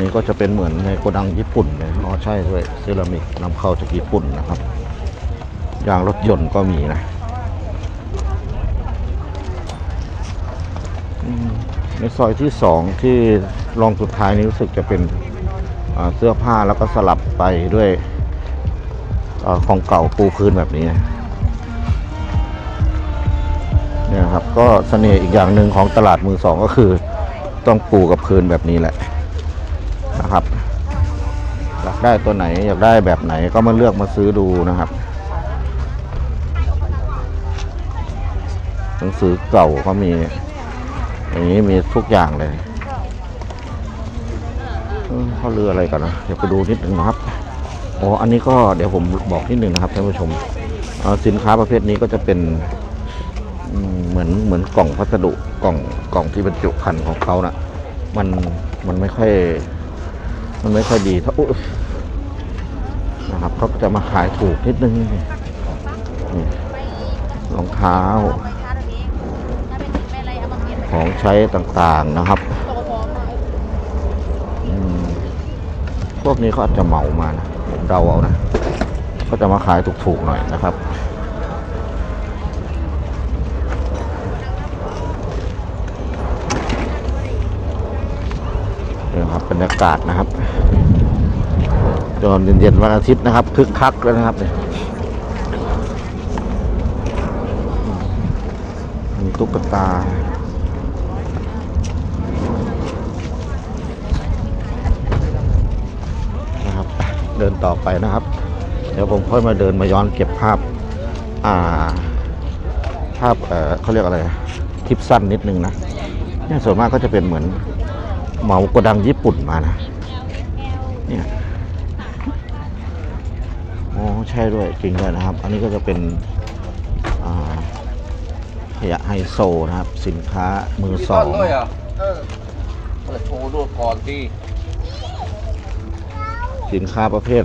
นี้ก็จะเป็นเหมือนในโกดังญี่ปุ่นเลยอ๋อใช่ด้วยเซรามิกนำเข้าจากญี่ปุ่นนะครับยางรถยนต์ก็มีนะในซอยที่สองที่รองสุดท้ายนี้รู้สึกจะเป็นเสื้อผ้าแล้วก็สลับไปด้วยอของเก่าปูพื้นแบบนี้นะเนี่ยครับก็เสน่ห์อีกอย่างหนึ่งของตลาดมือสองก็คือต้องปูกับพื้นแบบนี้แหละ นะครับ อยากได้ตัวไหนอยากได้แบบไหนก็มาเลือกมาซื้อดูนะครับหนังสือเก่าก็มี อย่างนี้มีทุกอย่างเลยเออเขาเรืออะไรกันนะเดี๋ยวไปดูนิดนึงนะครับอ๋ออันนี้ก็เดี๋ยวผมบอกนิดนึงนะครับท่านผู้ชมสินค้าประเภทนี้ก็จะเป็นเหมือนเหมือนกล่องพัสดุกล่องกล่องที่บรรจุภัณฑ์ของเขานะ่ะ มันมันไม่ค่อย มันไม่ค่อยดีเท่านะครับเขาก็จะมาขายถูกนิดนึงรองเท้า ของใช้ต่างๆนะครับพวกนี้เขาอาจจะเหมามานะผมเดาเอานะก็จะมาขายถูกๆหน่อยนะครับ ครับบรรยากาศนะครับตอนเย็นๆวันอาทิตย์นะครับคึกคักแล้วนะครับเนี่ยมีตุ๊กตานะครับเดินต่อไปนะครับ เดี๋ยวผมค่อยมาเดินมาย้อนเก็บภาพ อ่า ภาพเอ่อเขาเรียกอะไร คลิปสั้นนิดนึงนะเนี่ยส่วนมากก็จะเป็นเหมือน เหมาโกดังญี่ปุ่นมานะเนี่ยอ๋อใช่ด้วยจริงด้วยนะครับ อันนี้ก็จะเป็นอ่าขยะไฮโซนะครับ สินค้ามือสองด้วยอะเออเปิดโชว์ดูก่อนดิสินค้าประเภท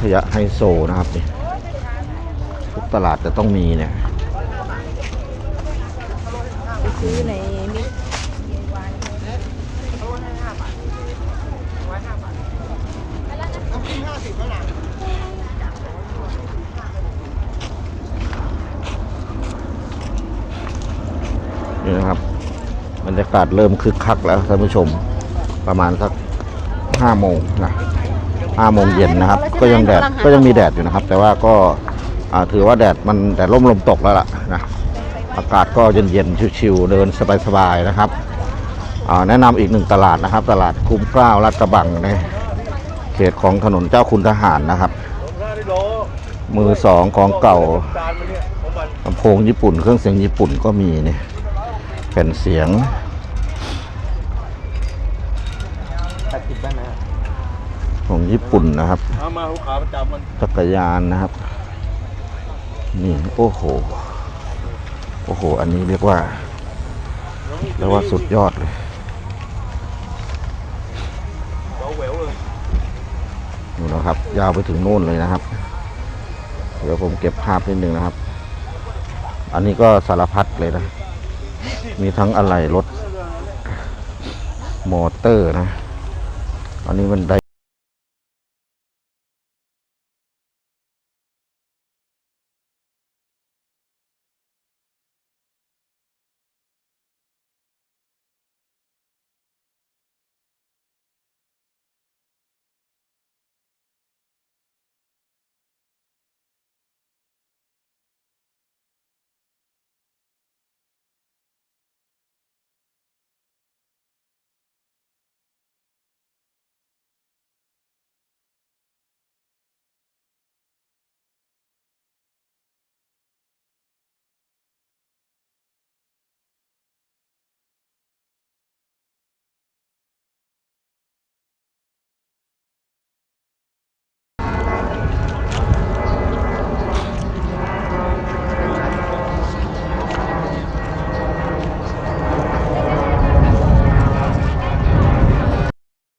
ขยะไฮโซนะครับนี่ทุกตลาดจะต้องมีเนี่ยซื้อในมิตรนี่นะครับบรรยากาศเริ่มคึกคักแล้วท่านผู้ชมประมาณสักห้าโมงนะห้าโมงเย็นนะครับ ก็ยังแดดก็ยังมีแดดอยู่นะครับ แต่ว่าก็อ่าถือว่าแดดมันแดดร่มลมตกแล้วล่ะนะอากาศก็เย็นๆชิวๆเดินสบายๆนะครับอ่าแนะนำอีกหนึ่งตลาดนะครับ ตลาดคุ้มเกล้าลาดกระบังในเขตของถนนเจ้าคุณทหารนะครับ มือสองของเก่าลำโพงญี่ปุ่น เครื่องเสียงญี่ปุ่นก็มีเนี่ยแผ่นเสียง แปดสิบได้ไหม ของญี่ปุ่นนะครับเอามาลูกค้าประจำมันจักรยานนะครับ นี่โอ้โห โอ้โห อันนี้เรียกว่าเรียกว่าสุดยอดเลยเราแหววเลยนู่นนะครับ ยาวไปถึงนู่นเลยนะครับ เดี๋ยวผมเก็บภาพนิดนึงนะครับ อันนี้ก็สารพัดเลยนะ มีทั้งอะไหล่รถมอเตอร์นะ อันนี้มันได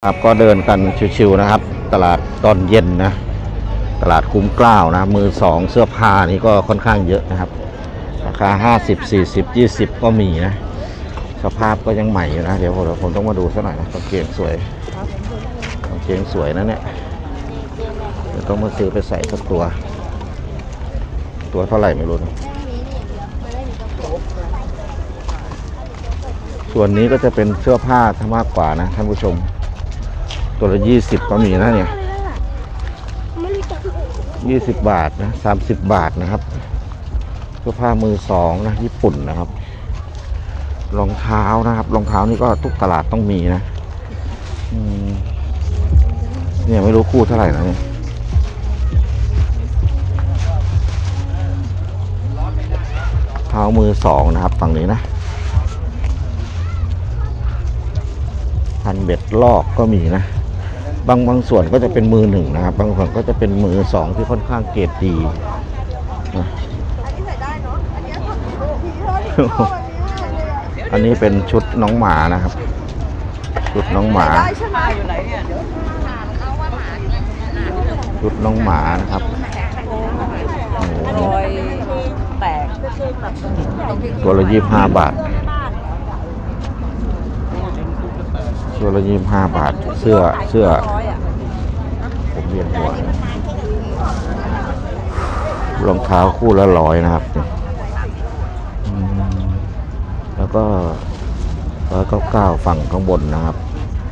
ครับก็เดินกันชิวๆนะครับ ตลาดตอนเย็นนะ ตลาดคุ้มกล้าวนะ มือสองเสื้อผ้านี่ก็ค่อนข้างเยอะนะครับ ราคา 50 40 20 ก็มีนะ สภาพก็ยังใหม่อยู่นะ เดี๋ยวผมผมต้องมาดูสักหน่อยนะกางเกงสวยกางเกงสวยนะเนี่ยเดี๋ยวต้องมาซื้อไปใส่สักตัว ตัวเท่าไหร่ไม่รู้นะส่วนนี้ก็จะเป็นเสื้อผ้าถ้ามากกว่านะท่านผู้ชม ตัวละยี่สิบก็มีนะเนี่ยยี่สิบบาทนะสามสิบบาทนะครับเสื้อผ้ามือสองนะญี่ปุ่นนะครับ รองเท้านะครับ รองเท้านี่ก็ทุกตลาดต้องมีนะอเนี่ยไม่รู้คู่เท่าไหร่นะเนี่ยเท้ามือสองนะครับฝั่งนี้นะพันเบ็ดลอกก็มีนะ บางบางส่วนก็จะเป็นมือหนึ่งนะครับ บางส่วนก็จะเป็นมือสองที่ค่อนข้างเกรดดีนะอันนี้เป็นชุดน้องหมานะครับ ชุดน้องหมาชุดน้องหมานะครับโอ้โหรอยแตกตัวละยี่ห้าบาท ตัวละยี่ห้าบาท เสื้อเสื้อ ผมเรียนหัวรองเท้าคู่ละร้อยนะครับ แล้วก็ร้อยเก้าเก้าฝั่งข้างบนนะครับ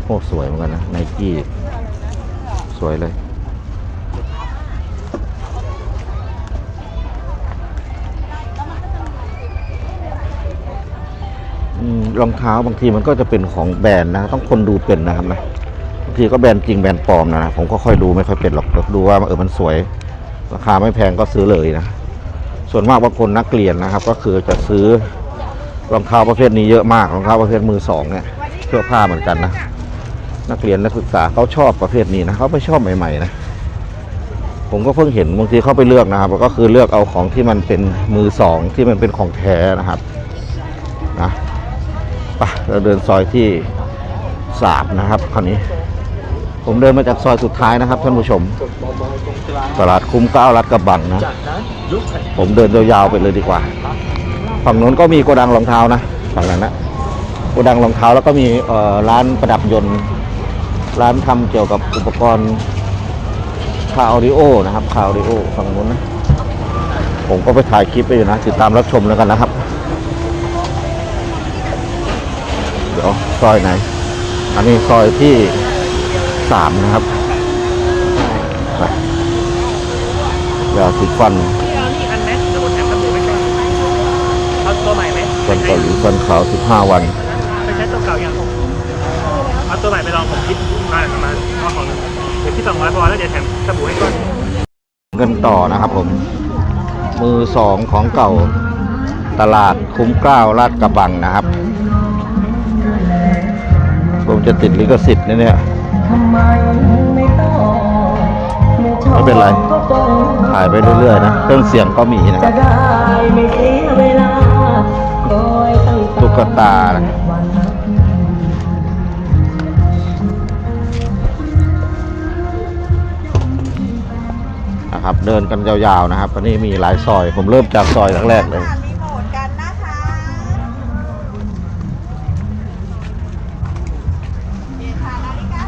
โอ้สวยเหมือนกันนะไนกี้สวยเลย รองเท้าบางทีมันก็จะเป็นของแบรนด์นะ ต้องคนดูเป็นนะครับนะบางทีก็แบรนด์จริงแบรนด์ปลอมนะผมก็ค่อยดูไม่ค่อยเป็นหรอกดูว่าเออมันสวย ราคาไม่แพงก็ซื้อเลยนะ ส่วนมากบางคนนักเรียนนะครับ ก็คือจะซื้อรองเท้าประเภทนี้เยอะมากรองเท้าประเภทมือสองเนี่ยเสื้อผ้าเหมือนกันนะนักเรียนนักศึกษาเขาชอบประเภทนี้นะเขาไม่ชอบใหม่ๆนะผมก็เพิ่งเห็นบางทีเขาไปเลือกนะครับก็คือเลือกเอาของที่มันเป็นมือสองที่มันเป็นของแท้นะครับนะ ปเราเดินซอยที่สามนะครับคราวนี้ ผมเดินมาจากซอยสุดท้ายนะครับท่านผู้ชม ตลาดคุ้มเก้ารัดกระบังนะ ผมเดินยาวๆไปเลยดีกว่า ฝั่งนู้นก็มีโกดังรองเท้านะฝั่งนั้นนะโกดังรองเท้าแล้วก็มีร้านประดับยนต์ ร้านทำเกี่ยวกับอุปกรณ์คาออดิโอนะครับคาออดิโอฝั่งนู้นนะผมก็ไปถ่ายคลิปไปอยู่นะติดตามรับชมแล้วกันนะครับ เดี๋ยว ซอยไหน อันนี้ซอยที่สามนะครับไปยาสีฟันพี่เอานี่อันไหมเดี๋ยวผมแถมสบู่ไปก่อนเอาตัวใหม่ไหมฟันเกาหลีฟันขาวสิบห้าวัน ไปใช้ตัวเก่ายังเอาตัวใหม่ไปลองผมคิดมาประมาณเอาของหนึ่งเดี๋ยวพี่สองร้อยพอแล้วเดี๋ยวแถมสบู่ให้ก่อนเงินต่อนะครับผม มือสองของเก่าตลาดคุ้มเกล้าลาดกระบังนะครับ ผมจะติดลิขสิทธิ์นะเนี่ยไม่เป็นไร ถ่ายไปเรื่อยๆนะ เครื่องเสียงก็มีนะครับจะได้ไม่เสียเวลาคอยตั้งตุ๊กตานะวันนะครับ เดินกันยาวๆนะครับอันนี้มีหลายซอย ผมเริ่มจากซอยแรกๆเลย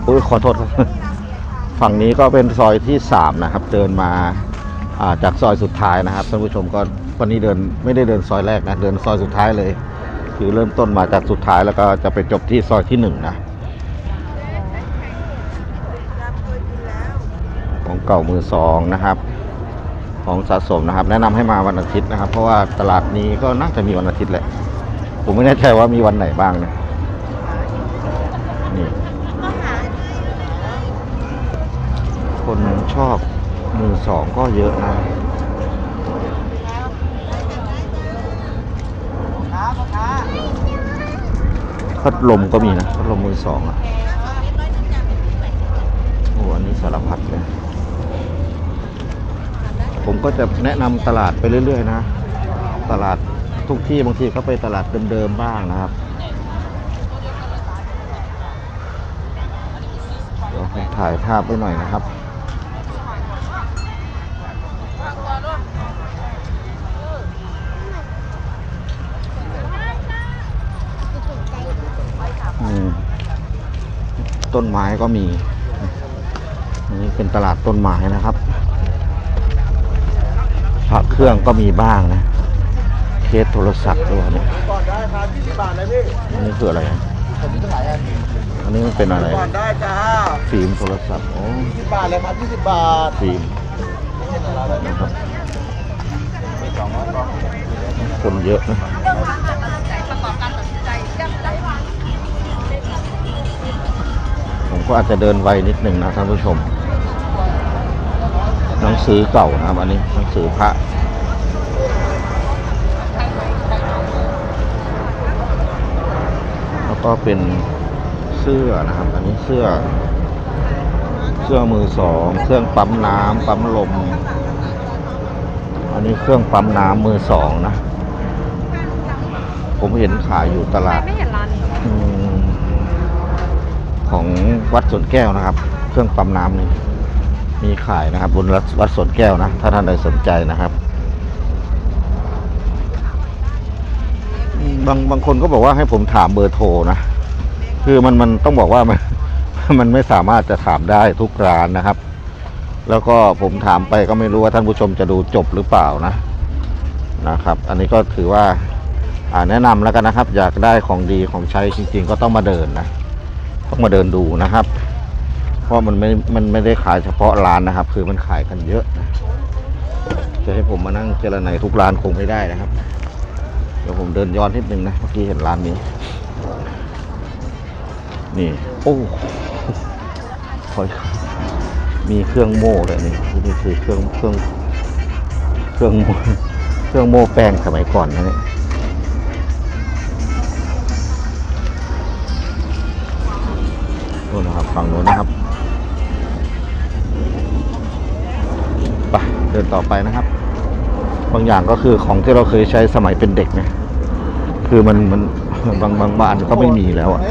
อุ้ยขอโทษครับ ฝั่งนี้ก็เป็นซอยที่สามนะครับ เดินมาาจากซอยสุดท้ายนะครับท่านผู้ชมก็วันนี้เดินไม่ได้เดินซอยแรกนะเดินซอยสุดท้ายเลย คือเริ่มต้นมาจากสุดท้ายแล้วก็จะไปจบที่ซอยที่หนึ่งนะของเก่ามือสองนะครับ ของสะสมนะครับ แนะนำให้มาวันอาทิตย์นะครับ เพราะว่าตลาดนี้ก็น่าจะมีวันอาทิตย์แหละ ผมไม่แน่ใจว่ามีวันไหนบ้างนะนี่ คน ชอบมือสองก็เยอะนะพัดลมก็มีนะพัดลมมือสองอะโอ้อันนี้สารพัดเลยผมก็จะแนะนำตลาดไปเรื่อย ๆ นะ ตลาดทุกที่บางทีก็ไปตลาดเดิมๆบ้างนะครับเดี๋ยวผมถ่ายภาพไว้หน่อยนะครับ ต้นไม้ก็มีอันนี่เป็นตลาดต้นไม้นะครับพระเครื่องก็มีบ้างนะเคสโทรศัพท์ด้วยเนี่ยก่อนได้ครับ20บาทเลยพี่อันนี้คืออะไรอะผมมีตั้งหลายอันอันนี้มันเป็นอะไรก่อนได้จ้าฟิล์มโทรศัพท์โอ้20บาทเลยครับ20บาทฟิล์มไม่ใช่ของเราเลยนะครับมี200กล่องคนเยอะนะ ก็อาจจะเดินไวนิดหนึ่งนะท่านผู้ชม หนังสือเก่านะครับอันนี้หนังสือพระแล้วก็เป็นเสื้อนะครับ อันนี้เสื้อ เสื้อมือสอง เครื่องปั๊มน้ำปั๊มลม อันนี้เครื่องปั๊มน้ำมือสองนะ ผมเห็นขายอยู่ตลาดไม่เห็นร้านอืม ของวัดสวนแก้วนะครับ เครื่องปั๊มน้ำนี่มีขายนะครับบนวัดสวนแก้วนะ ถ้าท่านใดสนใจนะครับ บางบางคนก็บอกว่าให้ผมถามเบอร์โทรนะ คือมันมันต้องบอกว่ามันมันไม่สามารถจะถามได้ทุกร้านนะครับ แล้วก็ผมถามไปก็ไม่รู้ว่าท่านผู้ชมจะดูจบหรือเปล่านะนะครับ อันนี้ก็ถือว่าแนะนำแล้วกันนะครับ อยากได้ของดีของใช้จริง ๆ ก็ต้องมาเดินนะ ต้องมาเดินดูนะครับ เพราะมันไม่ มันไม่ได้ขายเฉพาะร้านนะครับ คือมันขายกันเยอะนะจะให้ผมมานั่งเจรไนทุกร้านคงไม่ได้นะครับ เดี๋ยวผมเดินย้อนนิดนึงนะ เมื่อกี้เห็นร้านนี้ นี่ โอ้คอยมีเครื่องโม่เลยนี่นี่คือเครื่องเครื่อง เครื่องโม่เครื่องโม่แป้งสมัยก่อนนะเนี่ย นู่นนะครับฝั่งโน้นนะครับไปเดินต่อไปนะครับ บางอย่างก็คือของที่เราเคยใช้สมัยเป็นเด็กนะคือมันมันบางบางบ้านก็ไม่มีแล้วอะ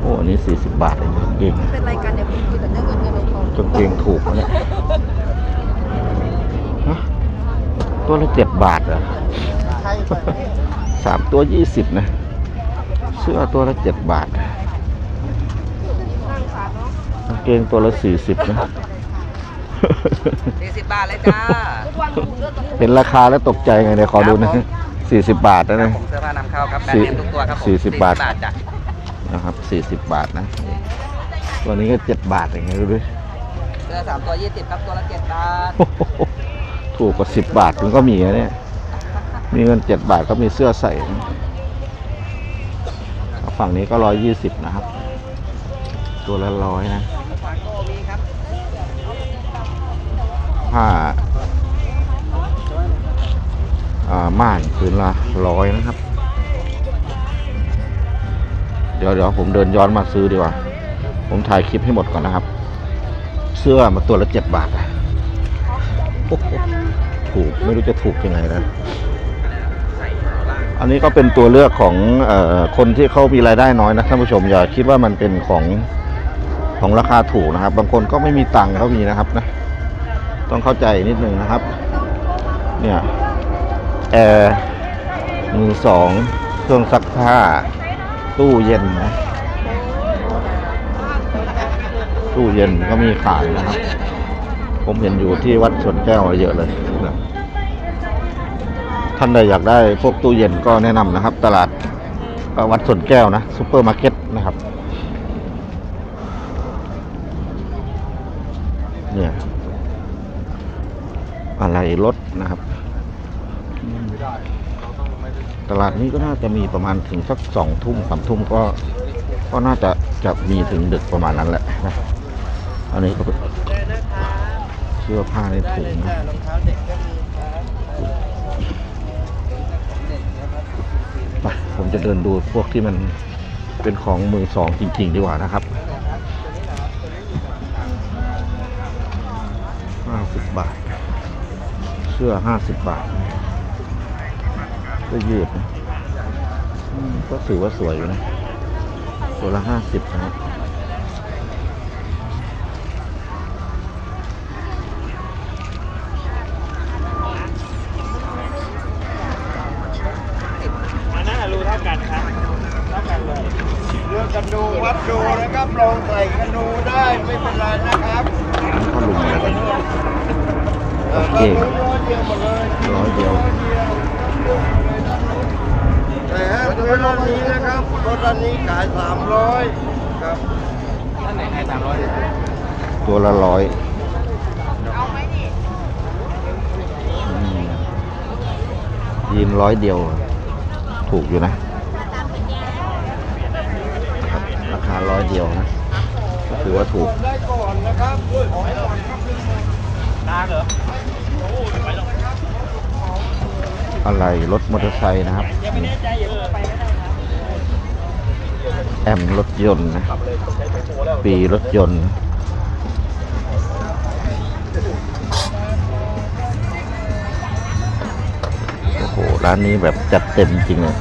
โอ้อันนี้สี่สิบบาทเองกางเกงเป็นรายการเดี๋ยวคุณคุยแต่เรื่องเงินเงินทองกางเกงถูกเนี่ยตัวละเจ็ดบาทเหรอสามตัวยี่สิบนะ เสื้อตัวละเจ็ดบาท กาง เกงตัวละสี่สิบนะ สี่สิบบาทเลยจ้าเห็นราคาแล้วตกใจไงเนี่ยขอดูนะสี่สิบบาทนะเนี่ย ผมเสื้อผ้านำเข้าครับแบรนสี่ด์เนมทุกตัวครับผมสี่สิบบาท จ้ะนะครับสี่สิบบาทนะ ตัวนี้ก็เจ็ดบาทอย่างเงี้ยดูดิเสื้อสามตัวยี่สิบครับตัวละเจ็ดบาทโอ้โหถูกกว่าสิบบาทมันก็มีนะเนี่ย มีเงินเจ็ดบาทก็มีเสื้อใส่นะฝั่งนี้ก็ร้อยยี่สิบนะครับ ตัวละร้อยนะ ฟางโก้มีครับ ผ้าม่านคืนละร้อยนะครับ เดี๋ยวเดี๋ยวผมเดินย้อนมาซื้อดีกว่า ผมถ่ายคลิปให้หมดก่อนนะครับ เสื้อมาตัวละเจ็ดบาทอะถูกไม่รู้จะถูกยังไงนะอันนี้ก็เป็นตัวเลือกของออคนที่เขามีรายได้น้อยนะท่านผู้ชมอย่าคิดว่ามันเป็นของของราคาถูกนะครับ บางคนก็ไม่มีตังค์เขามีนะครับนะ ต้องเข้าใจนิดนึงนะครับ เนี่ยแอร์มือสองเครื่องซักผ้า ตู้เย็นนะ ตู้เย็นก็มีขายนะครับ ผมเห็นอยู่ที่วัดสวนแก้วเยอะเลยนะท่านใดอยากได้พวกตู้เย็นก็แนะนำนะครับ ตลาดวัดสวนแก้วนะซูเปอร์มาร์เก็ตนะครับ เนี่ย อะไรรถนะครับ ตลาดนี้ก็น่าจะมีประมาณถึงสักสองทุ่มสามทุ่มก็ก็น่าจะจะมีถึงดึกประมาณนั้นแหละนะอันนี้ก็เป็นเสื้อผ้าในถุงนะไปผมจะเดินดูพวกที่มันเป็นของมือสองจริง ๆ ดีกว่านะครับ สื้อห้าสิบบาทเสื้อยืดนะก็ถือว่าสวยอยู่นะ ตัวละห้าสิบนะครับ อันนั้นอะรูเท่ากันครับ เท่ากันเลย เลือกกันดูวัด ดูนะครับ ลองใส่กันดูได้ไม่เป็นไรนะครับ เขาลุมอะไรกันโอเค ร้อยเดียวหมดเลย ร้อยเดียวแต่ฮะตัวรถนี้นะครับรถอันนี้ขายสามร้อยครับท่านไหนให้สามร้อยตัวละร้อยอืมยีนร้อยเดียว ถูกอยู่นะ ราคาร้อยเดียวนะก็ถือว่าถูกได้ก่อนนะครับอ อะไรรถมอเตอร์ไซค์นะครับ แอมรถยนต์นะปีรถยนต์โอ้โหร้านนี้แบบจัดเต็มจริงเลย